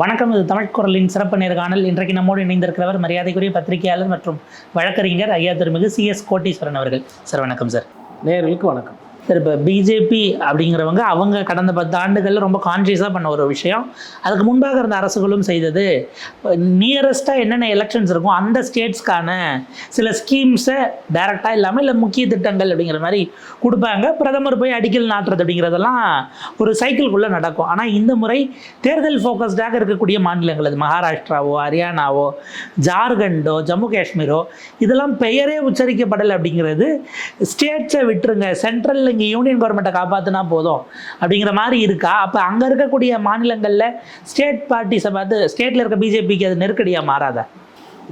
வணக்கம் இது தமிழ் குரலின் சிறப்பு நேர்காணல் இன்றைக்கு நம்மோடு இணைந்திருக்கிறவர் மரியாதைக்குரிய பத்திரிகையாளர் மற்றும் வழக்கறிஞர் ஐயா திருமிகு சி எஸ் கோட்டீஸ்வரன் அவர்கள். சார் வணக்கம் சார். நேர்களுக்கு வணக்கம். சார் இப்போ பிஜேபி அப்படிங்கிறவங்க அவங்க கடந்த பத்து ஆண்டுகளில் ரொம்ப கான்ஷியஸாக பண்ண ஒரு விஷயம். அதுக்கு முன்பாக இருந்த அரசுகளும் செய்தது. நியரஸ்ட்டாக என்னென்ன எலெக்ஷன்ஸ் இருக்கும் அந்த ஸ்டேட்ஸ்க்கான சில ஸ்கீம்ஸை டைரெக்டாக இல்லாமல் இல்லை முக்கிய திட்டங்கள் அப்படிங்கிற மாதிரி கொடுப்பாங்க. பிரதமர் போய் அடிக்கல் நாட்டுறது அப்படிங்கிறதெல்லாம் ஒரு சைக்கிள்குள்ளே நடக்கும். ஆனால் இந்த முறை தேர்தல் ஃபோக்கஸ்டாக இருக்கக்கூடிய மாநிலங்கள் அது மகாராஷ்டிராவோ ஹரியானாவோ ஜார்க்கண்டோ ஜம்மு காஷ்மீரோ இதெல்லாம் பெயரே உச்சரிக்கப்படலை அப்படிங்கிறது ஸ்டேட்ஸை விட்டுருங்க. சென்ட்ரல் இங்கே யூனியன் கவர்மெண்ட்டை காப்பாற்றினா போதும் அப்படிங்கிற மாதிரி இருக்கா? அப்போ அங்கே இருக்கக்கூடிய மாநிலங்களில் ஸ்டேட் பார்ட்டிஸை பார்த்து ஸ்டேட்டில் இருக்க பிஜேபிக்கு அது நெருக்கடியாக மாறாதா?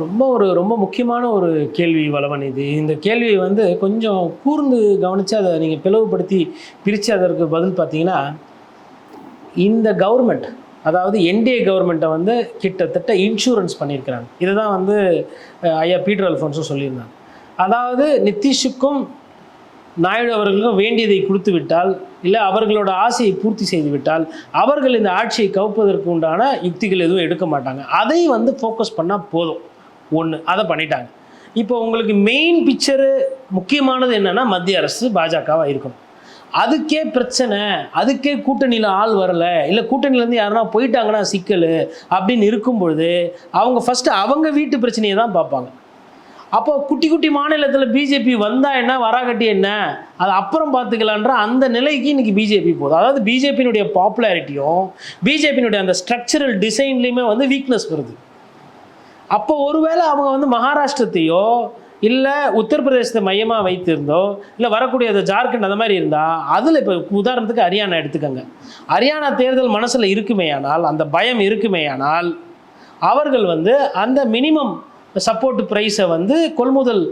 ரொம்ப ஒரு ரொம்ப முக்கியமான ஒரு கேள்வி வளவன் இது. இந்த கேள்வியை வந்து கொஞ்சம் கூர்ந்து கவனித்து அதை நீங்கள் பிளவுபடுத்தி பிரித்து அதற்கு பதில் பார்த்தீங்கன்னா இந்த கவர்மெண்ட் அதாவது என்டிஏ கவர்மெண்ட்டை வந்து கிட்டத்தட்ட இன்சூரன்ஸ் பண்ணியிருக்கிறாங்க. இதை தான் வந்து ஐயா பீட்டர் அல்ஃபோன்ஸும் சொல்லியிருந்தாங்க. அதாவது நிதிஷுக்கும் நாயுடு அவர்களுக்கும் வேண்டியதை கொடுத்து விட்டால் இல்லை அவர்களோட ஆசையை பூர்த்தி செய்து விட்டால் அவர்கள் இந்த ஆட்சியை கவுப்பதற்கு உண்டான யுக்திகள் எதுவும் எடுக்க மாட்டாங்க. அதை வந்து ஃபோக்கஸ் பண்ணால் போதும். ஒன்று அதை பண்ணிட்டாங்க. இப்போ உங்களுக்கு மெயின் பிக்சரு முக்கியமானது என்னன்னா மத்திய அரசு பாஜகவாக இருக்கணும். அதுக்கே பிரச்சனை அதுக்கே கூட்டணியில் ஆள் வரலை இல்லை கூட்டணியிலேருந்து யாருன்னா போயிட்டாங்கன்னா சிக்கல் அப்படின்னு இருக்கும் பொழுது அவங்க ஃபஸ்ட்டு அவங்க வீட்டு பிரச்சனையை தான் பார்ப்பாங்க. அப்போ குட்டி குட்டி மாநிலத்தில் பிஜேபி வந்தா என்ன? வராகட்டி என்ன? அது அப்புறம் பார்த்துக்கலான்ற அந்த நிலைக்கு இன்னைக்கு பிஜேபி போகுது. அதாவது பிஜேபியினுடைய பாப்புலாரிட்டியும் பிஜேபியினுடைய அந்த ஸ்ட்ரக்சரல் டிசைன்லேயுமே வந்து வீக்னஸ் வருது. அப்போ ஒருவேளை அவங்க வந்து மகாராஷ்டிரத்தையோ இல்லை உத்தரப்பிரதேசத்தை மையமாக வைத்திருந்தோ இல்லை வரக்கூடிய அந்த ஜார்க்கண்ட் அந்த மாதிரி இருந்தால் அதில் இப்போ உதாரணத்துக்கு ஹரியானா எடுத்துக்கோங்க. ஹரியானா தேர்தல் மனசில் இருக்குமேயானால் அந்த பயம் இருக்குமேயானால் அவர்கள் வந்து அந்த மினிமம் சப்போர்ட் ப்ரைஸை வந்து கொள்முதல்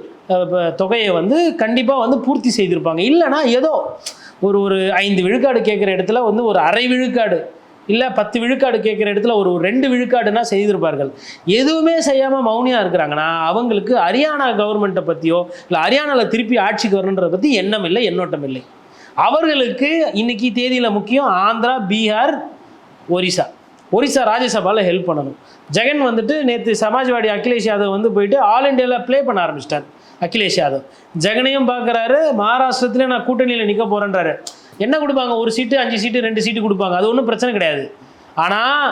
தொகையை வந்து கண்டிப்பாக வந்து பூர்த்தி செய்திருப்பாங்க. இல்லைன்னா ஏதோ ஒரு ஒரு ஐந்து விழுக்காடு கேட்குற இடத்துல வந்து ஒரு அரை விழுக்காடு இல்லை பத்து விழுக்காடு கேட்குற இடத்துல ஒரு ரெண்டு விழுக்காடுனா செய்திருப்பார்கள். எதுவுமே செய்யாமல் மௌனியாக இருக்கிறாங்கன்னா அவங்களுக்கு ஹரியானா கவர்மெண்ட்டை பற்றியோ இல்லை ஹரியானாவில் திருப்பி ஆட்சிக்கு வரணுன்றதை பற்றி எண்ணம் இல்லை எண்ணோட்டம் இல்லை. அவர்களுக்கு இன்னைக்கு தேதியில் முக்கியம் ஆந்திரா பீகார் ஒரிசா. ஒரிசா ராஜ்யசபாவில் ஹெல்ப் பண்ணணும். ஜெகன் வந்துட்டு நேற்று சமாஜ்வாடி அகிலேஷ் யாதவ் வந்து போயிட்டு ஆல் இண்டியாவில் ப்ளே பண்ண ஆரம்பிச்சிட்டார். அகிலேஷ் யாதவ். ஜெகனையும் பார்க்குறாரு மகாராஷ்டிரத்துலேயும் நான் கூட்டணியில் நிற்க போகிறேன்றாரு என்ன கொடுப்பாங்க? ஒரு சீட்டு அஞ்சு சீட்டு ரெண்டு சீட்டு கொடுப்பாங்க. அது ஒன்றும் பிரச்சனை கிடையாது. ஆனால்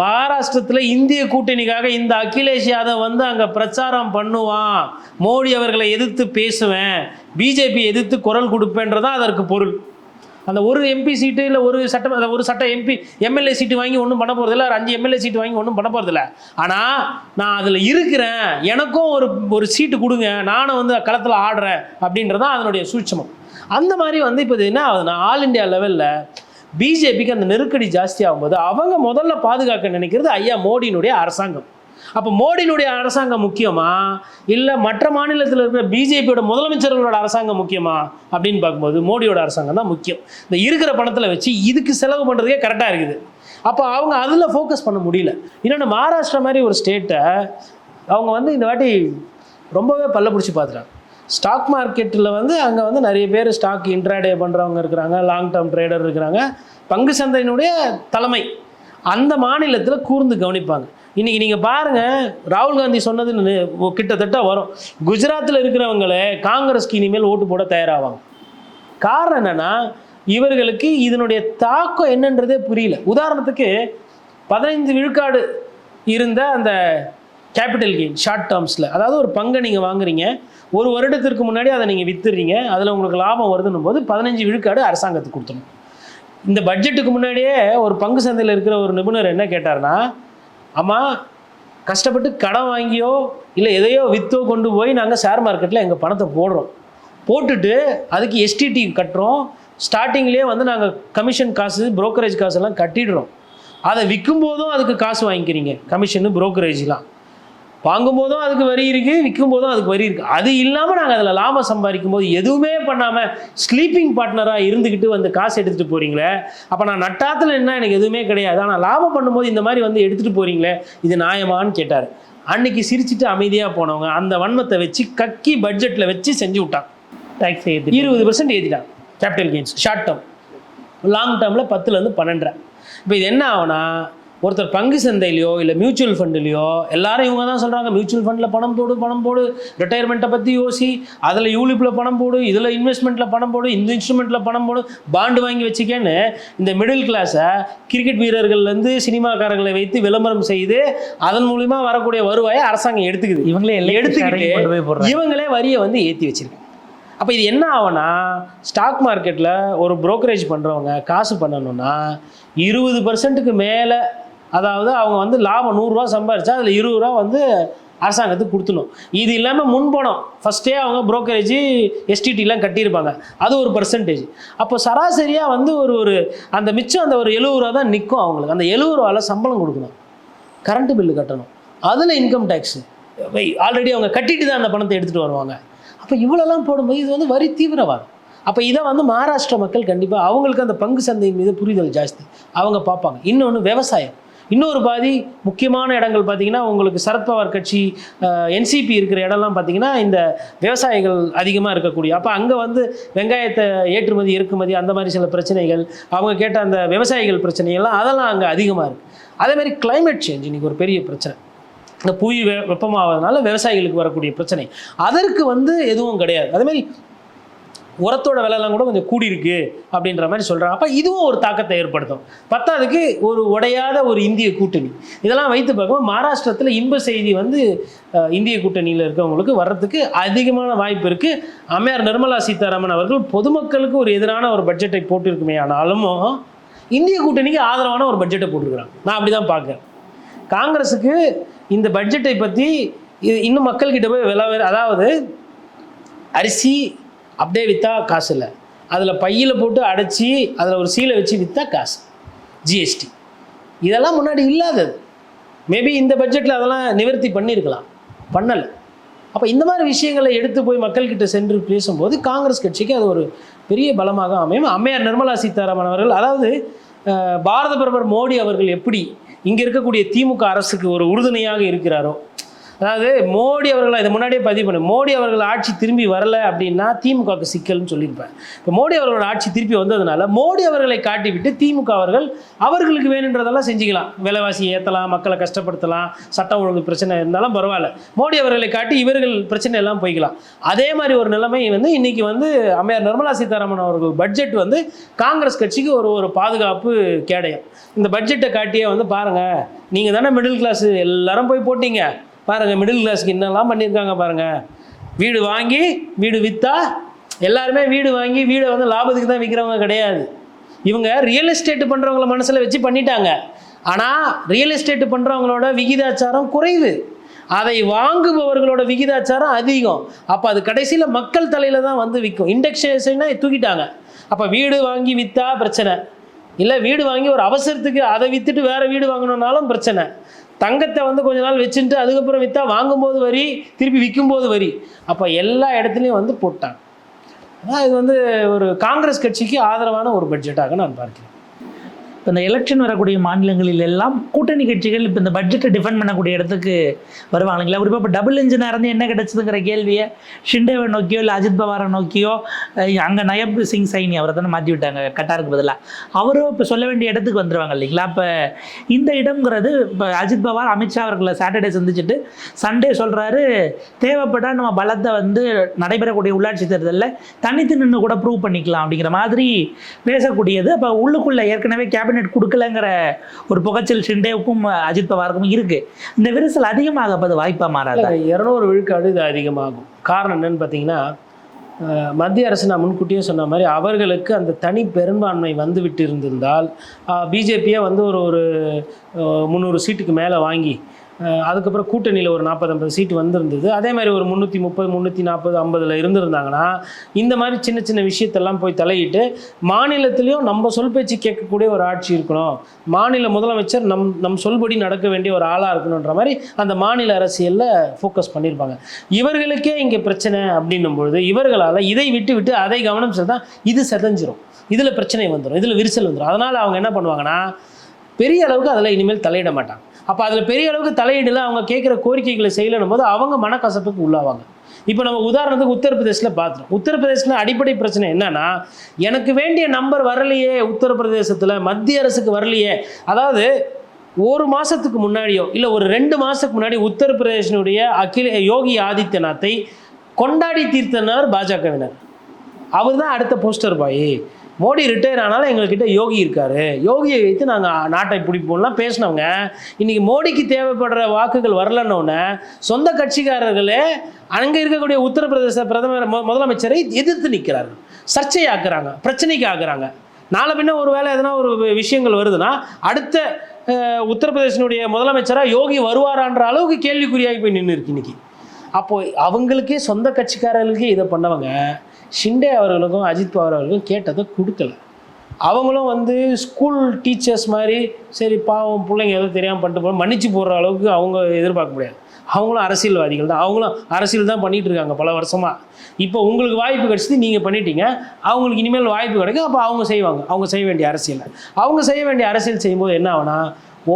மகாராஷ்டிரத்தில் இந்திய கூட்டணிக்காக இந்த அகிலேஷ் யாதவ் வந்து அங்கே பிரச்சாரம் பண்ணுவான். மோடி அவர்களை எதிர்த்து பேசுவேன். பிஜேபி எதிர்த்து குரல் கொடுப்பேன்றதான் அதற்கு பொருள். அந்த ஒரு எம்பி சீட்டு இல்லை ஒரு சட்டம் ஒரு சட்ட எம்பி எம்எல்ஏ சீட்டு வாங்கி ஒன்றும் பண்ண போகிறதில்ல ஒரு அஞ்சு எம்எல்ஏ சீட்டு வாங்கி ஒன்றும் பண்ண போகிறதில்ல ஆனால் நான் அதில் இருக்கிறேன். எனக்கும் ஒரு ஒரு சீட்டு கொடுங்க. நானும் வந்து களத்தில் ஆடுறேன் அப்படின்றது தான் அதனுடைய சூட்சமம். அந்த மாதிரி வந்து இப்போ இது என்ன ஆகுதுன்னா ஆல் இந்தியா லெவலில் பிஜேபிக்கு அந்த நெருக்கடி ஜாஸ்தி ஆகும்போது அவங்க முதல்ல பாதுகாக்க நினைக்கிறது ஐயா மோடியினுடைய அரசாங்கம். அப்போ மோடியினுடைய அரசாங்கம் முக்கியமா? இல்லை மற்ற மாநிலத்தில் இருக்கிற பிஜேபியோட முதலமைச்சர்களோட அரசாங்கம் முக்கியமா? அப்படின்னு பார்க்கும்போது மோடியோட அரசாங்கம் தான் முக்கியம். இந்த இருக்கிற பணத்தில் வச்சு இதுக்கு செலவு பண்ணுறதுக்கே கரெக்டாக இருக்குது. அப்போ அவங்க அதில் ஃபோக்கஸ் பண்ண முடியல. இன்னொன்று மகாராஷ்டிரா மாதிரி ஒரு ஸ்டேட்டை அவங்க வந்து இந்த வாட்டி ரொம்பவே பல்ல பிடிச்சி பார்த்துட்டாங்க. ஸ்டாக் மார்க்கெட்டில் வந்து அங்கே வந்து நிறைய பேர் ஸ்டாக் இன்ட்ராடே பண்ணுறவங்க இருக்கிறாங்க லாங் டேர்ம் ட்ரேடர் இருக்கிறாங்க. பங்கு சந்தையினுடைய தலைமை அந்த மாநிலத்தில் கூர்ந்து கவனிப்பாங்க. இன்றைக்கி நீங்கள் பாருங்கள் ராகுல் காந்தி சொன்னது கிட்டத்தட்ட வரும். குஜராத்தில் இருக்கிறவங்களே காங்கிரஸ்க்கு இனிமேல் ஓட்டு போட தயாராவாங்க. காரணம் என்னன்னா இவர்களுக்கு இதனுடைய தாக்கம் என்னன்றதே புரியல. உதாரணத்துக்கு பதினைந்து விழுக்காடு இருந்த அந்த கேபிட்டல் கெயின் ஷார்ட் டேர்ம்ஸில் அதாவது ஒரு பங்கை நீங்கள் வாங்குறீங்க ஒரு வருடத்திற்கு முன்னாடி அதை நீங்கள் வித்துறீங்க அதில் உங்களுக்கு லாபம் வருதுன்னும் போது பதினஞ்சு விழுக்காடு அரசாங்கத்துக்கு கொடுத்துணும் இந்த பட்ஜெட்டுக்கு முன்னாடியே ஒரு பங்கு சந்தையில் இருக்கிற ஒரு நிபுணர் என்ன கேட்டார்னா அம்மா கஷ்டப்பட்டு கடன் வாங்கியோ இல்லை எதையோ வித்தோ கொண்டு போய் நாங்கள் ஷேர் மார்க்கெட்டில் எங்கள் பணத்தை போடுறோம். போட்டுட்டு அதுக்கு எஸ்டிடி கட்டுறோம். ஸ்டார்டிங்லேயே வந்து நாங்கள் கமிஷன் காசு புரோக்கரேஜ் காசெல்லாம் கட்டிடுறோம். அதை விற்கும் போதும் அதுக்கு காசு வாங்கிக்கிறீங்க. கமிஷனு புரோக்கரேஜ்லாம் வாங்கும்போதும் அதுக்கு வரி இருக்குது விற்கும் போதும் அதுக்கு வரி இருக்குது அது இல்லாமல் நாங்கள் அதில் லாபம் சம்பாதிக்கும் போது எதுவுமே பண்ணாமல் ஸ்லீப்பிங் பார்ட்னராக இருந்துக்கிட்டு வந்து காசு எடுத்துகிட்டு போகிறீங்களே அப்போ நான் நட்டாத்தில் என்ன எனக்கு எதுவுமே கிடையாது. ஆனால் லாபம் பண்ணும்போது இந்த மாதிரி வந்து எடுத்துகிட்டு போகிறீங்களே இது நியாயமான்னு கேட்டார். அன்னைக்கு சிரிச்சிட்டு அமைதியாக போனவங்க அந்த வன்மத்தை வச்சு கக்கி பட்ஜெட்டில் வச்சு செஞ்சு விட்டாங்க டேக்ஸ் ஏற்றி இருபது percent ஏற்றிட்டாங்க capital gains short term long டேர்மில் பத்துலேருந்து பன்னெண்டரை. இப்போ இது என்ன ஆகும்னா ஒருத்தர் பங்கு சந்தையிலையோ இல்லை மியூச்சுவல் ஃபண்டுலையோ எல்லாரும் இவங்க தான் சொல்கிறாங்க மியூச்சுவல் ஃபண்டில் பணம் போடு பணம் போடு. ரிட்டையர்மெண்ட்டை பற்றி யோசி அதில் யூலிப்பில் பணம் போடு இதில் இன்வெஸ்ட்மெண்ட்டில் பணம் போடு இந்த இன்ஸ்ட்ருமெண்ட்டில் பணம் போடு பாண்டு வாங்கி வச்சுக்கேன்னு இந்த மிடில் கிளாஸை கிரிக்கெட் வீரர்கள்லேருந்து சினிமாக்காரர்களை வைத்து விளம்பரம் செய்து அதன் மூலிமா வரக்கூடிய வருவாயை அரசாங்கம் எடுத்துக்குது. இவங்களே எல்லாம் எடுத்துக்கிட்டு இவங்களே வரியை வந்து ஏற்றி வச்சிருக்காங்க. அப்போ இது என்ன ஆகும்னா ஸ்டாக் மார்க்கெட்டில் ஒரு brokerage பண்ணுறவங்க காசு பண்ணணும்னா இருபது பர்சன்ட்டுக்கு மேலே அதாவது அவங்க வந்து லாபம் நூறுரூவா சம்பாரிச்சா அதில் இருபது ரூபா வந்து அரசாங்கத்துக்கு கொடுத்துணும் இது இல்லாமல் முன்பணம். ஃபஸ்ட்டே அவங்க புரோக்கரேஜ் எஸ்டிடிலாம் கட்டியிருப்பாங்க. அது ஒரு பர்சன்டேஜ் அப்போ சராசரியாக வந்து ஒரு ஒரு அந்த மிச்சம் அந்த ஒரு எழுபது ரூபா தான் நிற்கும் அவங்களுக்கு. அந்த எழுபது ரூபாவில் சம்பளம் கொடுக்கணும். கரண்ட் பில்லு கட்டணும். அதில் இன்கம் டேக்ஸு ஆல்ரெடி அவங்க கட்டிட்டு தான் அந்த பணத்தை எடுத்துகிட்டு வருவாங்க. அப்போ இவ்வளோலாம் போடும்போது இது வந்து வரி தீவிரவாதம். அப்போ இதை வந்து மகாராஷ்டிர மக்கள் கண்டிப்பாக அவங்களுக்கு அந்த பங்கு சந்தையின் மீது புரிதல் ஜாஸ்தி. அவங்க பார்ப்பாங்க. இன்னொன்று விவசாயம். இன்னொரு பாதி முக்கியமான இடங்கள் பார்த்தீங்கன்னா உங்களுக்கு சரத்பவார் கட்சி என்சிபி இருக்கிற இடம்லாம் பார்த்தீங்கன்னா இந்த விவசாயிகள் அதிகமாக இருக்கக்கூடிய அப்போ அங்கே வந்து வெங்காயத்தை ஏற்றுமதி இறக்குமதி அந்த மாதிரி சில பிரச்சனைகள் அவங்க கேட்ட அந்த விவசாயிகள் பிரச்சனைகள்லாம் அதெல்லாம் அங்கே அதிகமாக இருக்குது அதேமாதிரி கிளைமேட் சேஞ்ச் இன்றைக்கி ஒரு பெரிய பிரச்சனை. இந்த புவி வெ வெப்பமாவதுனால விவசாயிகளுக்கு வரக்கூடிய பிரச்சனை. அதற்கு வந்து எதுவும் கிடையாது. அதே மாதிரி உரத்தோட விலைலாம் கூட கொஞ்சம் கூடியிருக்கு அப்படின்ற மாதிரி சொல்கிறாங்க அப்போ இதுவும் ஒரு தாக்கத்தை ஏற்படுத்தும். பத்தாவதுக்கு ஒரு உடையாத ஒரு இந்திய கூட்டணி. இதெல்லாம் வைத்து பார்க்கும்போது மகாராஷ்டிரத்தில் இன்ப செய்தி வந்து இந்திய கூட்டணியில் இருக்கவங்களுக்கு வர்றதுக்கு அதிகமான வாய்ப்பு இருக்குது அம்மையார் நிர்மலா சீதாராமன் அவர்கள் பொதுமக்களுக்கு ஒரு எதிரான ஒரு பட்ஜெட்டை போட்டிருக்குமே ஆனாலும் இந்திய கூட்டணிக்கு ஆதரவான ஒரு பட்ஜெட்டை போட்டிருக்கிறாங்க நான் அப்படி தான் பார்க்குறேன். காங்கிரஸுக்கு இந்த பட்ஜெட்டை பற்றி இது இன்னும் மக்கள்கிட்ட போய் விலை அதாவது அரிசி அப்படியே விற்றா காசு இல்லை. அதில் பையில் போட்டு அடைச்சி அதில் ஒரு சீலை வச்சு விற்றா காசு. ஜிஎஸ்டி இதெல்லாம் முன்னாடி இல்லாதது. மேபி இந்த பட்ஜெட்டில் அதெல்லாம் நிவர்த்தி பண்ணியிருக்கலாம். பண்ணலை. அப்போ இந்த மாதிரி விஷயங்களை எடுத்து போய் மக்கள்கிட்ட சென்று பேசும்போது காங்கிரஸ் கட்சிக்கு அது ஒரு பெரிய பலமாக அமையும். அம்மையார் நிர்மலா சீதாராமன் அவர்கள் அதாவது பாரத பிரதமர் மோடி அவர்கள் எப்படி இங்கே இருக்கக்கூடிய திமுக அரசுக்கு ஒரு உறுதுணையாக இருக்கிறாரோ அதாவது மோடி அவர்கள் இதை முன்னாடியே பதிவு பண்ணு. மோடி அவர்கள் ஆட்சி திரும்பி வரல அப்படின்னா திமுகவுக்கு சிக்கல்னு சொல்லியிருப்பேன் இப்போ மோடி அவர்களோட ஆட்சி திருப்பி வந்ததுனால மோடி அவர்களை காட்டிவிட்டு திமுக அவர்கள் அவர்களுக்கு வேணுன்றதெல்லாம் செஞ்சுக்கலாம். விலைவாசி ஏற்றலாம் மக்களை கஷ்டப்படுத்தலாம் சட்டம் ஒழுங்கு பிரச்சனை இருந்தாலும் பரவாயில்ல. மோடி அவர்களை காட்டி இவர்கள் பிரச்சனை எல்லாம் போய்க்கலாம். அதே மாதிரி ஒரு நிலைமை வந்து இன்னைக்கு வந்து அம்மையார் நிர்மலா சீதாராமன் அவர்கள் பட்ஜெட் வந்து காங்கிரஸ் கட்சிக்கு ஒரு ஒரு பாதுகாப்பு கேடயம். இந்த பட்ஜெட்டை காட்டியே வந்து பாருங்கள் நீங்கள் தானே மிடில் கிளாஸ் எல்லாரும் போய் போட்டீங்க. பாருங்கள் மிடில் கிளாஸ்க்கு என்னெல்லாம் பண்ணியிருக்காங்க பாருங்கள் வீடு வாங்கி வீடு விற்றா எல்லாருமே வீடு வாங்கி வீடை வந்து லாபத்துக்கு தான் விற்கிறவங்க கிடையாது. இவங்க ரியல் எஸ்டேட் பண்ணுறவங்கள மனசில் வச்சு பண்ணிட்டாங்க. ஆனால் ரியல் எஸ்டேட் பண்ணுறவங்களோட விகிதாச்சாரம் குறைவு. அதை வாங்குபவர்களோட விகிதாச்சாரம் அதிகம். அப்போ அது கடைசியில் மக்கள் தலையில் தான் வந்து விற்கும். இண்டெக்ஸேஷனை தூக்கிட்டாங்க. அப்போ வீடு வாங்கி விற்றா பிரச்சனை. இல்லை வீடு வாங்கி ஒரு அவசரத்துக்கு அதை விற்றுட்டு வேறு வீடு வாங்கணுன்னாலும் பிரச்சனை. தங்கத்தை வந்து கொஞ்ச நாள் வச்சுட்டு அதுக்கப்புறம் விற்றா வாங்கும்போது வரி திருப்பி விற்கும்போது வரி. அப்போ எல்லா இடத்துலையும் வந்து போட்டாங்க. அதான் இது வந்து ஒரு காங்கிரஸ் கட்சிக்கு ஆதரவான ஒரு பட்ஜெட்டாக நான் பார்க்கிறேன். இப்போ இந்த எலெக்ஷன் வரக்கூடிய மாநிலங்களில் எல்லாம் கூட்டணி கட்சிகள் இப்போ இந்த பட்ஜெட்டை டிஃபெண்ட் பண்ணக்கூடிய இடத்துக்கு வருவாங்க. இல்லைங்களா? குறிப்பாக இப்போ டபுள் இன்ஜினாக இருந்து என்ன கிடைச்சதுங்கிற கேள்வியை ஷிண்டேவை நோக்கியோ இல்லை அஜித் பவாரை நோக்கியோ அங்கே நயப் சிங் சைனி அவரை தானே மாற்றி விட்டாங்க கட்டாருக்கு பதிலாக அவரும் இப்போ சொல்ல வேண்டிய இடத்துக்கு வந்துடுவாங்க இல்லைங்களா? இப்போ இந்த இடம்ங்கிறது இப்போ அஜித் பவார் அமித்ஷா அவர்களை சாட்டர்டே சந்திச்சுட்டு சண்டே சொல்கிறாரு தேவைப்பட்டா நம்ம பலத்தை வந்து நடைபெறக்கூடிய உள்ளாட்சி தேர்தலில் தனித்து நின்று கூட ப்ரூவ் பண்ணிக்கலாம் அப்படிங்கிற மாதிரி பேசக்கூடியது. அப்போ உள்ளுக்குள்ளே ஏற்கனவே கேபினெட் கொடுக்கலங்கிற ஒரு புகைச்சல் ஷிண்டேவுக்கும் அஜித் பவாருக்கும் இருக்குது இந்த விரிசல் அதிகமாக வாய்ப்பாக மாறாது? இரநூறு விழுக்காடு இது அதிகமாகும். காரணம் என்னன்னு பார்த்தீங்கன்னா மத்திய அரசு நான் முன்கூட்டியே சொன்ன மாதிரி அவர்களுக்கு அந்த தனி பெரும்பான்மை வந்து விட்டு இருந்திருந்தால் பிஜேபியை வந்து ஒரு ஒரு முந்நூறு சீட்டுக்கு மேலே வாங்கி அதுக்கப்புறம் கூட்டணியில் ஒரு நாற்பது ஐம்பது சீட்டு வந்திருந்தது. அதே மாதிரி ஒரு முந்நூற்றி முப்பது முந்நூற்றி நாற்பது ஐம்பதில் இருந்திருந்தாங்கன்னா இந்த மாதிரி சின்ன சின்ன விஷயத்தெல்லாம் போய் தலையிட்டு மாநிலத்திலையும் நம்ம சொல் பேச்சு கேட்கக்கூடிய ஒரு ஆட்சி இருக்கணும். மாநில முதலமைச்சர் நம் நம் சொல்படி நடக்க வேண்டிய ஒரு ஆளாக இருக்கணுன்ற மாதிரி அந்த மாநில அரசியலில் ஃபோக்கஸ் பண்ணியிருப்பாங்க இவர்களுக்கே இங்கே பிரச்சனை அப்படின்னும் பொழுது இவர்களால் இதை விட்டு விட்டு அதை கவனம் செலுத்தா இது செதஞ்சிரும். இதில் பிரச்சனை வந்துடும் இதில் விரிசல் வந்துடும் அதனால் அவங்க என்ன பண்ணுவாங்கன்னா பெரிய அளவுக்கு அதில் இனிமேல் தலையிட மாட்டாங்க. அப்போ அதில் பெரிய அளவுக்கு தலையிடல அவங்க கேட்குற கோரிக்கைகளை செய்யலனும் போது அவங்க மனக்கசப்புக்கு உள்ளாவாங்க. இப்போ நம்ம உதாரணத்துக்கு உத்தரப்பிரதேசில் பார்த்துறோம் உத்தரப்பிரதேசில் அடிப்படை பிரச்சனை என்னன்னா எனக்கு வேண்டிய நம்பர் வரலையே உத்தரப்பிரதேசத்தில் மத்திய அரசுக்கு வரலையே. அதாவது ஒரு மாதத்துக்கு முன்னாடியோ இல்லை ஒரு ரெண்டு மாதத்துக்கு முன்னாடி உத்தரப்பிரதேசனுடைய அகில யோகி ஆதித்யநாத்தை கொண்டாடி தீர்த்தனர் பாஜகவினர். அவர் தான் அடுத்த போஸ்டர் பாய். மோடி ரிட்டையர் ஆனாலும் எங்கள்கிட்ட யோகி இருக்காரு. யோகியை வைத்து நாங்கள் நாட்டை பிடிப்போம்லாம் பேசினவங்க. இன்றைக்கி மோடிக்கு தேவைப்படுற வாக்குகள் வரலன்னொன்னே சொந்த கட்சிக்காரர்களே அங்கே இருக்கக்கூடிய உத்தரப்பிரதேச பிரதமர் முதலமைச்சரை எதிர்த்து நிற்கிறார்கள் சர்ச்சையாக்குறாங்க பிரச்சனைக்கு ஆக்குறாங்க நாளை பின்ன ஒரு வேளை எதனா ஒரு விஷயங்கள் வருதுன்னா அடுத்த உத்தரப்பிரதேசனுடைய முதலமைச்சராக யோகி வருவாரான்ற அளவுக்கு கேள்விக்குறியாகி போய் நின்று இருக்கு இன்னைக்கு. அப்போது அவங்களுக்கே சொந்த கட்சிக்காரர்களுக்கே இதை பண்ணவங்க ஷிண்டே அவர்களுக்கும் அஜித் பவார் அவர்களுக்கும் கேட்டதை கொடுக்கல. அவங்களும் வந்து ஸ்கூல் டீச்சர்ஸ் மாதிரி சரி பாவம் பிள்ளைங்க எதுவும் தெரியாமல் பண்ணிட்டு போகிறோம் மன்னிச்சு போடுற அளவுக்கு அவங்க எதிர்பார்க்க முடியாது. அவங்களும் அரசியல்வாதிகள் தான். அவங்களும் அரசியல் தான் பண்ணிகிட்டு இருக்காங்க பல வருஷமாக இப்போ உங்களுக்கு வாய்ப்பு கிடச்சிது நீங்கள் பண்ணிட்டீங்க. அவங்களுக்கு இனிமேல் வாய்ப்பு கிடைக்கும் அப்போ அவங்க செய்வாங்க. அவங்க செய்ய வேண்டிய அரசியல். அவங்க செய்ய வேண்டிய அரசியல் செய்யும்போது என்ன ஆகுனா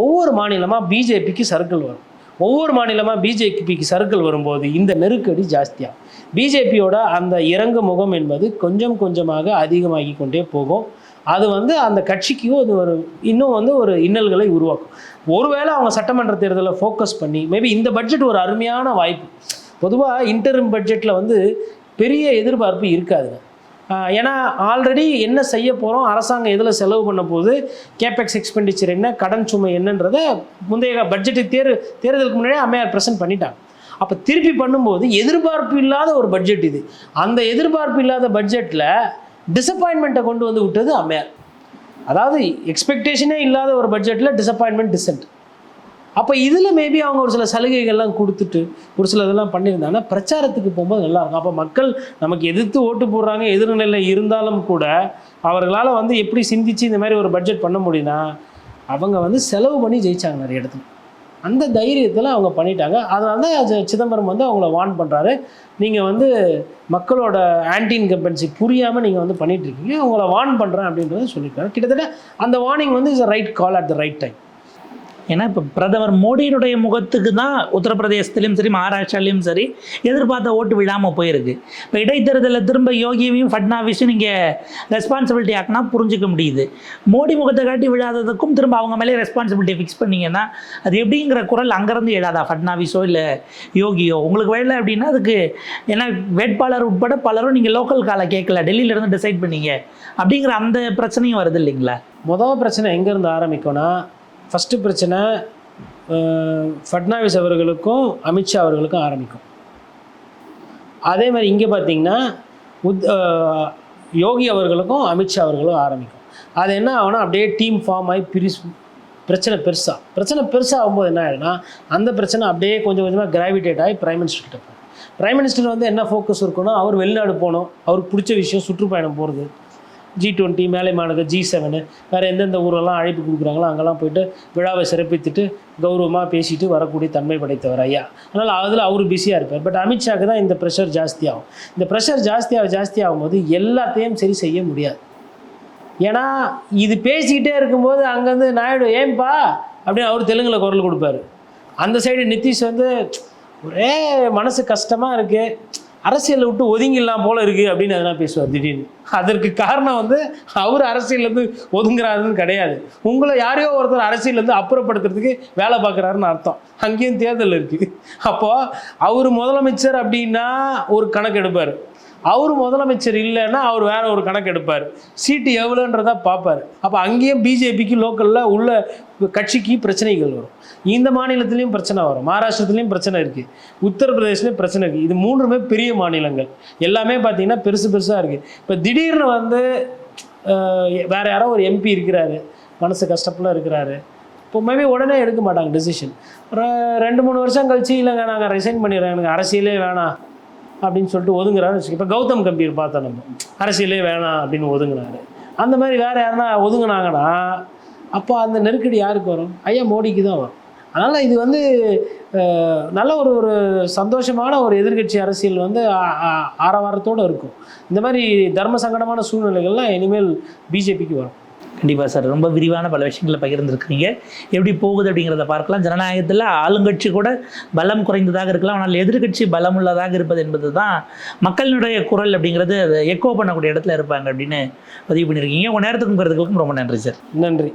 ஒவ்வொரு மாநிலமாக பிஜேபிக்கு சர்க்கிள் வரும். ஒவ்வொரு மாநிலமாக பிஜேபிக்கு சர்க்கிள் வரும்போது இந்த நெருக்கடி ஜாஸ்தியாகும். பிஜேபியோட அந்த இறங்கு முகம் என்பது கொஞ்சம் கொஞ்சமாக அதிகமாகி கொண்டே போகும். அது வந்து அந்த கட்சிக்கும் அது ஒரு இன்னும் வந்து ஒரு இன்னல்களை உருவாக்கும். ஒருவேளை அவங்க சட்டமன்ற தேர்தலை ஃபோக்கஸ் பண்ணி மேபி இந்த பட்ஜெட் ஒரு அருமையான வாய்ப்பு. பொதுவாக இன்டர்ம் பட்ஜெட்டில் வந்து பெரிய எதிர்பார்ப்பு இருக்காதுங்க. ஏன்னா ஆல்ரெடி என்ன செய்ய போகிறோம் அரசாங்கம் எதில் செலவு பண்ண போது கேபெக்ஸ் எக்ஸ்பெண்டிச்சர் என்ன கடன் சுமை என்னன்றதை முந்தைய பட்ஜெட்டு தேர் தேர்தலுக்கு முன்னாடியே அம்மையார் ப்ரெசென்ட் பண்ணிட்டாங்க. அப்போ திருப்பி பண்ணும்போது எதிர்பார்ப்பு இல்லாத ஒரு பட்ஜெட் இது. அந்த எதிர்பார்ப்பு இல்லாத பட்ஜெட்டில் டிசப்பாயின்மெண்ட்டை கொண்டு வந்து விட்டது அம்மையார். அதாவது எக்ஸ்பெக்டேஷனே இல்லாத ஒரு பட்ஜெட்டில் டிசப்பாயின்மெண்ட் டிசன்ட் அப்போ இதில் மேபி அவங்க ஒரு சில சலுகைகள்லாம் கொடுத்துட்டு ஒரு சில இதெல்லாம் பண்ணியிருந்தாங்கன்னா பிரச்சாரத்துக்கு போகும்போது நல்லாயிருக்கும் அப்போ மக்கள் நமக்கு எதிர்த்து ஓட்டு போடுறாங்க எதிர்நிலை இருந்தாலும் கூட அவர்களால் வந்து எப்படி சிந்திச்சு இந்த மாதிரி ஒரு பட்ஜெட் பண்ண முடியும்னா அவங்க வந்து செலவு பண்ணி ஜெயிச்சாங்க நிறைய இடத்துல. அந்த தைரியத்தில் அவங்க பண்ணிட்டாங்க. அதனால தான் அது சிதம்பரம் வந்து அவங்கள வார்ன் பண்ணுறாரு நீங்கள் வந்து மக்களோட ஆன்டி இன்கம்பன்சி புரியாமல் நீங்கள் வந்து பண்ணிட்டு இருக்கீங்க. அவங்கள வார்ன் பண்ணுறேன் அப்படின்றத சொல்லியிருக்காரு கிட்டத்தட்ட அந்த வார்னிங் வந்து is right call at the right time ஏன்னா இப்போ பிரதமர் மோடியினுடைய முகத்துக்கு தான் உத்தரப்பிரதேசத்துலையும் சரி மகாராஷ்டிராலையும் சரி எதிர்பார்த்த ஓட்டு விழாமல் போயிருக்கு. இப்போ இடைத்தேர்தலில் திரும்ப யோகியையும் ஃபட்னாவிஸும் நீங்கள் ரெஸ்பான்சிபிலிட்டி ஆக்கினா புரிஞ்சிக்க முடியுது. மோடி முகத்தை காட்டி விழாததுக்கும் திரும்ப அவங்க மேலே ரெஸ்பான்சிபிலிட்டி ஃபிக்ஸ் பண்ணிங்கன்னா அது எப்படிங்கிற குரல் அங்கேருந்து எழாதா? ஃபட்னாவிஸோ இல்லை யோகியோ? உங்களுக்கு வேலை அப்படின்னா அதுக்கு ஏன்னா வேட்பாளர் உட்பட பலரும் நீங்கள் லோக்கல் காலை கேட்கல டெல்லியிலேருந்து டிசைட் பண்ணீங்க. அப்படிங்கிற அந்த பிரச்சனையும் வருது இல்லைங்களா? மொதல் பிரச்சனை எங்கேருந்து ஆரம்பிக்கும்னா ஃபஸ்ட்டு பிரச்சனை ஃபட்னாவிஸ் அவர்களுக்கும் அமித்ஷா அவர்களுக்கும் ஆரம்பிக்கும். அதே மாதிரி இங்கே பார்த்தீங்கன்னா உத் யோகி அவர்களுக்கும் அமித்ஷா அவர்களும் ஆரம்பிக்கும். அது என்ன ஆகும்னா அப்படியே டீம் ஃபார்ம் ஆகி பிரிஸ் பிரச்சனை பெருசாக பிரச்சனை பெருசாக ஆகும்போது என்ன ஆகிடும்னா அந்த பிரச்சனை அப்படியே கொஞ்சம் கொஞ்சமாக கிராவிடேட் ஆகி பிரைம் மினிஸ்டர்கிட்ட போகும். பிரைம் மினிஸ்டர் வந்து என்ன ஃபோக்கஸ் இருக்குன்னா அவர் வெளிநாடு போகணும் அவருக்கு பிடிச்ச விஷயம் சுற்றுப்பயணம் போகிறது ஜி டுவெண்ட்டி மேலை மாநகர் ஜி செவனு வேறு எந்தெந்த ஊரெல்லாம் அழைப்பு கொடுக்குறாங்களோ அங்கெல்லாம் போயிட்டு விழாவை சிறப்பித்துட்டு கௌரவமாக பேசிட்டு வரக்கூடிய தன்மை படைத்தவர் ஐயா. அதனால் அதில் அவர் பிஸியாக இருப்பார். பட் அமித்ஷாக்கு தான் இந்த ப்ரெஷர் ஜாஸ்தியாகும். இந்த ப்ரெஷர் ஜாஸ்தியாக ஜாஸ்தியாகும் போது எல்லாத்தையும் சரி செய்ய முடியாது. ஏன்னா இது பேசிக்கிட்டே இருக்கும்போது அங்கேருந்து நாயுடு ஏன்பா? அப்படின்னு அவர் தெலுங்கில் குரல் கொடுப்பாரு. அந்த சைடு நிதிஷ் வந்து ஒரே மனசு கஷ்டமாக இருக்குது அரசியலை விட்டு ஒதுங்கிடலாம் போல இருக்கு அப்படின்னு அதெல்லாம் பேசுவார் திடீர்னு. அதற்கு காரணம் வந்து அவர் அரசியல்லேருந்து ஒதுங்குறாருன்னு கிடையாது. உங்களை யாரையோ ஒருத்தர் அரசியல்லேருந்து அப்புறப்படுத்துறதுக்கு வேலை பார்க்குறாருன்னு அர்த்தம். அங்கேயும் தேர்தல் இருக்குது அப்போது அவர் முதலமைச்சர் அப்படின்னா ஒரு கணக்கு எடுப்பார் அவர் முதலமைச்சர் இல்லைன்னா அவர் வேற ஒரு கணக்கு எடுப்பார். சீட்டு எவ்வளோன்றதா பார்ப்பார். அப்போ அங்கேயும் பிஜேபிக்கு லோக்கலில் உள்ள கட்சிக்கு பிரச்சனைகள் வரும். இந்த மாநிலத்திலையும் பிரச்சனை வரும். மகாராஷ்டிரத்துலேயும் பிரச்சனை இருக்குது உத்தரப்பிரதேஷ்லேயும் பிரச்சனை இருக்குது இது மூன்றுமே பெரிய மாநிலங்கள். எல்லாமே பார்த்தீங்கன்னா பெருசு பெருசாக இருக்குது இப்போ திடீர்னு வந்து வேறு யாரோ ஒரு எம்பி இருக்கிறாரு. மனசு கஷ்டப்பெல்லாம் இருக்கிறாரு. இப்போ மேபி உடனே எடுக்க மாட்டாங்க டெசிஷன் ரெண்டு மூணு வருஷம் கழிச்சு இல்லைங்க நாங்கள் ரிசைன் பண்ணிடுறேன் எனக்கு அரசியலே வேணாம். அப்படின்னு சொல்லிட்டு ஒதுங்குறாரு. இப்போ கௌதம் கம்பீர் பார்த்தோம் நம்ம அரசியலே வேணாம் அப்படின்னு ஒதுங்கினாரு அந்த மாதிரி வேறு யாருன்னா ஒதுங்கினாங்கன்னா அப்போ அந்த நெருக்கடி யாருக்கு வரும்? ஐயா மோடிக்கு தான் வரும். அதனால் இது வந்து நல்ல ஒரு ஒரு சந்தோஷமான ஒரு எதிர்க்கட்சி அரசியல் வந்து ஆரவாரத்தோடு இருக்கும். இந்த மாதிரி தர்ம சங்கடமான சூழ்நிலைகள்லாம் இனிமேல் பிஜேபிக்கு வரும். கண்டிப்பாக சார். ரொம்ப விரிவான பல விஷயங்களை பகிர்ந்துருக்கிறீங்க. எப்படி போகுது அப்படிங்கிறத பார்க்கலாம். ஜனநாயகத்தில் ஆளுங்கட்சி கூட பலம் குறைந்ததாக இருக்கலாம். ஆனால் எதிர்க்கட்சி பலம் உள்ளதாக இருப்பது என்பது தான் மக்களினுடைய குரல் அப்படிங்கிறது. அதை எக்கோ பண்ணக்கூடிய இடத்துல இருப்பாங்க அப்படின்னு பதிவு பண்ணியிருக்கீங்க. உங்கள் நேரத்துக்கும் கருத்துக்களுக்கும் ரொம்ப நன்றி சார். நன்றி.